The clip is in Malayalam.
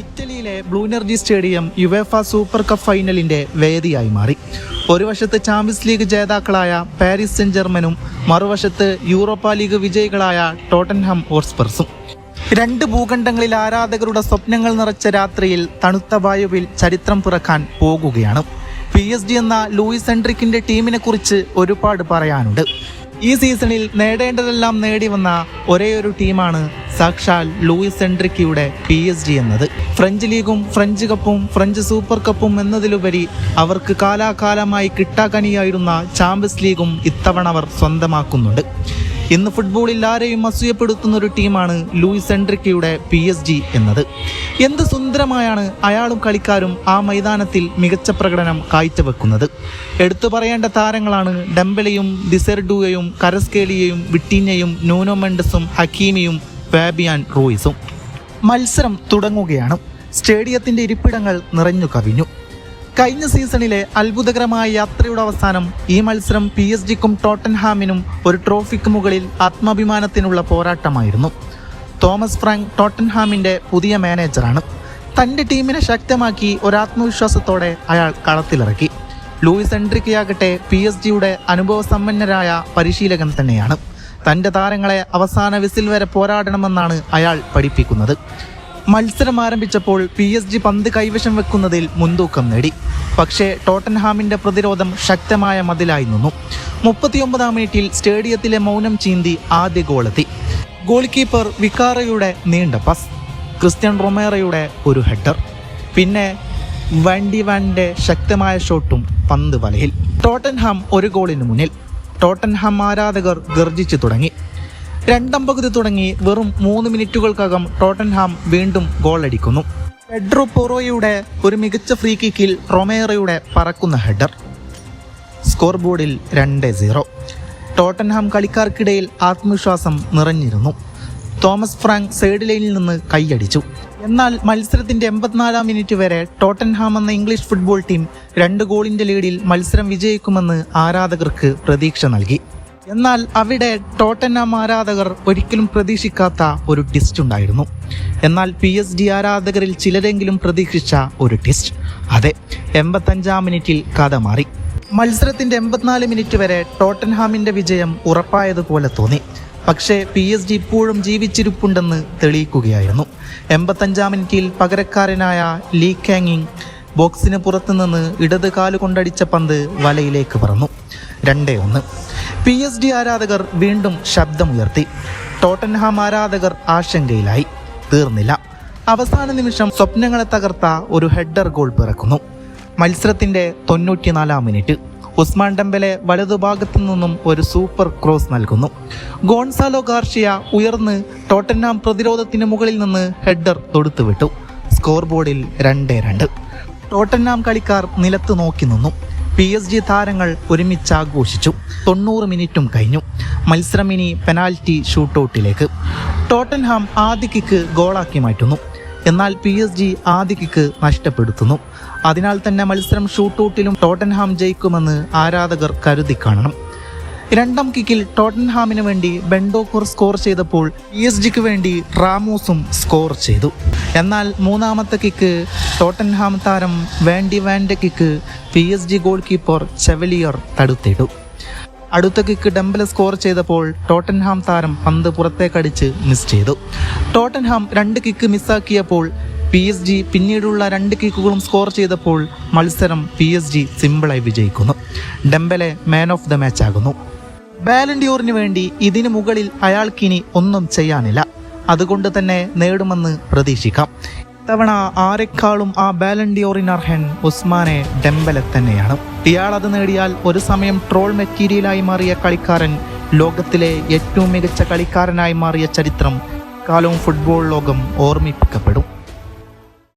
ഇറ്റലിയിലെ blue energy stadium UEFA super cup ഫൈനലിന്റെ വേദിയായി മാറി. ഒരു വശത്ത് ചാമ്പ്യൻസ് ലീഗ് ജേതാക്കളായ പാരീസ് സെന്റ് ജർമ്മനും മറുവശത്ത് യൂറോപ്പ ലീഗ് വിജയികളായ ടോട്ടൻഹാം ഓർസ്പെർസും രണ്ട് ഭൂഖണ്ഡങ്ങളിൽ ആരാധകരുടെ സ്വപ്നങ്ങൾ നിറച്ച രാത്രിയിൽ തണുത്ത വായുവിൽ ചരിത്രം പിറക്കാൻ പോകുകയാണ്. പി എസ് ഡി എന്ന ലൂയിസ് എൻട്രിക്കിന്റെ ടീമിനെ കുറിച്ച് ഒരുപാട് പറയാനുണ്ട്. ഈ സീസണിൽ നേടേണ്ടതെല്ലാം നേടി വന്ന ഒരേ ഒരു ടീമാണ് സാക്ഷാൽ ലൂയിസ് എൻട്രിക്കിയുടെ പി എസ് ഡി എന്നത്. ഫ്രഞ്ച് ലീഗും ഫ്രഞ്ച് കപ്പും ഫ്രഞ്ച് സൂപ്പർ കപ്പും എന്നതിലുപരി അവർക്ക് കാലാകാലമായി കിട്ടാക്കനിയായിരുന്ന ചാമ്പ്യൻസ് ലീഗും ഇത്തവണ അവർ സ്വന്തമാക്കുന്നുണ്ട്. ഇന്ന് ഫുട്ബോളിൽ ആരെയും അസൂയപ്പെടുത്തുന്ന ഒരു ടീമാണ് ലൂയിസ് എൻട്രിക്കയുടെ പി എസ് ജി എന്നത്. എന്ത് സുന്ദരമായാണ് അയാളും കളിക്കാരും ആ മൈതാനത്തിൽ മികച്ച പ്രകടനം കാഴ്ചവെക്കുന്നത്. എടുത്തു പറയേണ്ട താരങ്ങളാണ് ഡംബലയും ദിസെർഡുവയും കരസ്കേലിയയും വിട്ടീനയും നൂനോ മെൻഡസും ഹക്കീമിയും ഫാബിയാൻ റോയിസും. മത്സരം തുടങ്ങുകയാണ്. സ്റ്റേഡിയത്തിന്റെ ഇരിപ്പിടങ്ങൾ നിറഞ്ഞു കവിഞ്ഞു. കഴിഞ്ഞ സീസണിലെ അത്ഭുതകരമായ യാത്രയുടെ അവസാനം ഈ മത്സരം പി എസ് ജിക്കും ടോട്ടൻഹാമിനും ഒരു ട്രോഫിക്ക് മുകളിൽ ആത്മാഭിമാനത്തിനുള്ള പോരാട്ടമായിരുന്നു. തോമസ് ഫ്രാങ്ക് ടോട്ടൻഹാമിന്റെ പുതിയ മാനേജറാണ്. തന്റെ ടീമിനെ ശക്തമാക്കി ഒരാത്മവിശ്വാസത്തോടെ അയാൾ കളത്തിലിറക്കി. ലൂയിസ് എൻട്രിക്കയാകട്ടെ പി എസ് ജിയുടെ അനുഭവസമ്പന്നരായ പരിശീലകൻ തന്നെയാണ്. തന്റെ താരങ്ങളെ അവസാന വിസിൽ വരെ പോരാടണമെന്നാണ് അയാൾ പഠിപ്പിക്കുന്നത്. മത്സരം ആരംഭിച്ചപ്പോൾ പി എസ് ജി പന്ത് കൈവശം വെക്കുന്നതിൽ മുൻതൂക്കം നേടി. പക്ഷേ ടോട്ടൻഹാമിന്റെ പ്രതിരോധം ശക്തമായ മതിലായി നിന്നു. മുപ്പത്തിയൊമ്പതാം മിനിറ്റിൽ സ്റ്റേഡിയത്തിലെ മൗനം ചീന്തി ആദ്യ ഗോളെത്തി. ഗോൾ കീപ്പർ വിക്കാറയുടെ നീണ്ട പസ് ക്രിസ്ത്യൻ റൊമേറയുടെ ഒരു ഹെഡർ. പിന്നെ വണ്ടി വാന്റെ ശക്തമായ ഷോട്ടും പന്ത് വലയിൽ. ടോട്ടൻഹാം ഒരു ഗോളിന് മുന്നിൽ. ടോട്ടൻഹാം ആരാധകർ ഗർജിച്ചു തുടങ്ങി. രണ്ടാം പകുതി തുടങ്ങി വെറും മൂന്ന് മിനിറ്റുകൾക്കകം ടോട്ടൻഹാം വീണ്ടും ഗോളടിക്കുന്നു. പെഡ്രോ പൊറോയുടെ ഒരു മികച്ച ഫ്രീ കിക്കിൽ റൊമേറയുടെ പറക്കുന്ന ഹെഡർ സ്കോർ ബോർഡിൽ രണ്ട് സീറോ ടോട്ടൻഹാം കളിക്കാർക്കിടയിൽ ആത്മവിശ്വാസം നിറഞ്ഞിരുന്നു. തോമസ് ഫ്രാങ്ക് സൈഡ് ലൈനിൽ നിന്ന് കൈയടിച്ചു. എന്നാൽ മത്സരത്തിന്റെ എൺപത്തിനാലാം മിനിറ്റ് വരെ ടോട്ടൻഹാം എന്ന ഇംഗ്ലീഷ് ഫുട്ബോൾ ടീം രണ്ട് ഗോളിന്റെ ലീഡിൽ മത്സരം വിജയിക്കുമെന്ന് ആരാധകർക്ക് പ്രതീക്ഷ നൽകി. എന്നാൽ അവിടെ ടോട്ടൻഹാം ആരാധകർ ഒരിക്കലും പ്രതീക്ഷിക്കാത്ത ഒരു ടെസ്റ്റ് ഉണ്ടായിരുന്നു. എന്നാൽ പി എസ് ഡി ആരാധകരിൽ ചിലരെങ്കിലും പ്രതീക്ഷിച്ച ഒരു ടെസ്റ്റ്. അതെ എൺപത്തഞ്ചാം മിനിറ്റിൽ കഥ മാറി. മത്സരത്തിന്റെ എൺപത്തിനാല് മിനിറ്റ് വരെ ടോട്ടൻഹാമിന്റെ വിജയം ഉറപ്പായതുപോലെ തോന്നി. പക്ഷേ പി എസ് ജി ഇപ്പോഴും ജീവിച്ചിരിപ്പുണ്ടെന്ന് തെളിയിക്കുകയായിരുന്നു. എൺപത്തഞ്ചാം മിനിറ്റിൽ പകരക്കാരനായ ലീ കാങ്ങിങ് ബോക്സിന് പുറത്തുനിന്ന് ഇടത് കാലുകൊണ്ടടിച്ച പന്ത് വലയിലേക്ക് പറന്നു. രണ്ടേ ഒന്ന്. പി എസ് ഡി ആരാധകർ വീണ്ടും ശബ്ദമുയർത്തി. ടോട്ടൻഹാം ആരാധകർ ആശങ്കയിലായി. തീർന്നില്ല. അവസാന നിമിഷം സ്വപ്നങ്ങളെ തകർത്ത ഒരു ഹെഡർ ഗോൾ പിറക്കുന്നു. മത്സരത്തിന്റെ തൊണ്ണൂറ്റിനാലാം മിനിറ്റ്. ഉസ്മാൻ ഡംബലെ വലതുഭാഗത്തു നിന്നും ഒരു സൂപ്പർ ക്രോസ് നൽകുന്നു. ഗോൺസാലോ ഗാർഷിയ ഉയർന്ന് ടോട്ടൻഹാം പ്രതിരോധത്തിന് മുകളിൽ നിന്ന് ഹെഡർ തൊടുത്തുവിട്ടു. സ്കോർ ബോർഡിൽ രണ്ടേ രണ്ട്. ടോട്ടൻഹാം കളിക്കാർ നിലത്ത് നോക്കി നിന്നു. പി എസ് ജി താരങ്ങൾ ഒരുമിച്ച് ആഘോഷിച്ചു തൊണ്ണൂറ് മിനിറ്റും കഴിഞ്ഞു. മത്സരം ഇനി പെനാൽറ്റി ഷൂട്ടൗട്ടിലേക്ക്. ടോട്ടൻഹാം ആദ്യ കിക്ക് ഗോളാക്കി മാറ്റുന്നു. എന്നാൽ പി എസ് ജി ആദ്യ കിക്ക് നഷ്ടപ്പെടുത്തുന്നു. അതിനാൽ തന്നെ മത്സരം ഷൂട്ടൗട്ടിലും ടോട്ടൻഹാം ജയിക്കുമെന്ന് ആരാധകർ കരുതി കാണണം. രണ്ടാം കിക്കിൽ ടോട്ടൻഹാമിന് വേണ്ടി ബെൻഡോക്കൂർ സ്കോർ ചെയ്തപ്പോൾ പി എസ് ജിക്ക് വേണ്ടി റാമോസും സ്കോർ ചെയ്തു. എന്നാൽ മൂന്നാമത്തെ കിക്ക് ടോട്ടൻഹാം താരം വേണ്ടി വേണ്ട kick P S G goalkeeper Chevalier തടുത്തിട്ടു. അടുത്ത കിക്ക് ഡംബല സ്കോർ ചെയ്തപ്പോൾ ടോട്ടൻഹാം താരം പന്ത് പുറത്തേക്കടിച്ച് മിസ് ചെയ്തു. ടോട്ടൻഹാം രണ്ട് കിക്ക് മിസ്സാക്കിയപ്പോൾ പി എസ് ജി പിന്നീടുള്ള രണ്ട് കിക്കുകളും സ്കോർ ചെയ്തപ്പോൾ മത്സരം പി എസ് ജി സിമ്പിളായി വിജയിക്കുന്നു. Dembele man of the match ആകുന്നു. ബാലൻഡിയോറിന് വേണ്ടി ഇതിനു മുകളിൽ അയാൾക്കിനി ഒന്നും ചെയ്യാനില്ല. അതുകൊണ്ട് തന്നെ നേടുമെന്ന് പ്രതീക്ഷിക്കാം. ഇത്തവണ ആരെക്കാളും ആ ബാലൻഡിയോറിനർഹൻ ഉസ്മാനെ ഡെമ്പലെ തന്നെയാണ്. ഇയാൾ അത് നേടിയാൽ ഒരു സമയം ട്രോൾ മെറ്റീരിയലായി മാറിയ കളിക്കാരൻ ലോകത്തിലെ ഏറ്റവും മികച്ച കളിക്കാരനായി മാറിയ ചരിത്രം കാലവും ഫുട്ബോൾ ലോകം ഓർമ്മിപ്പിക്കപ്പെടും.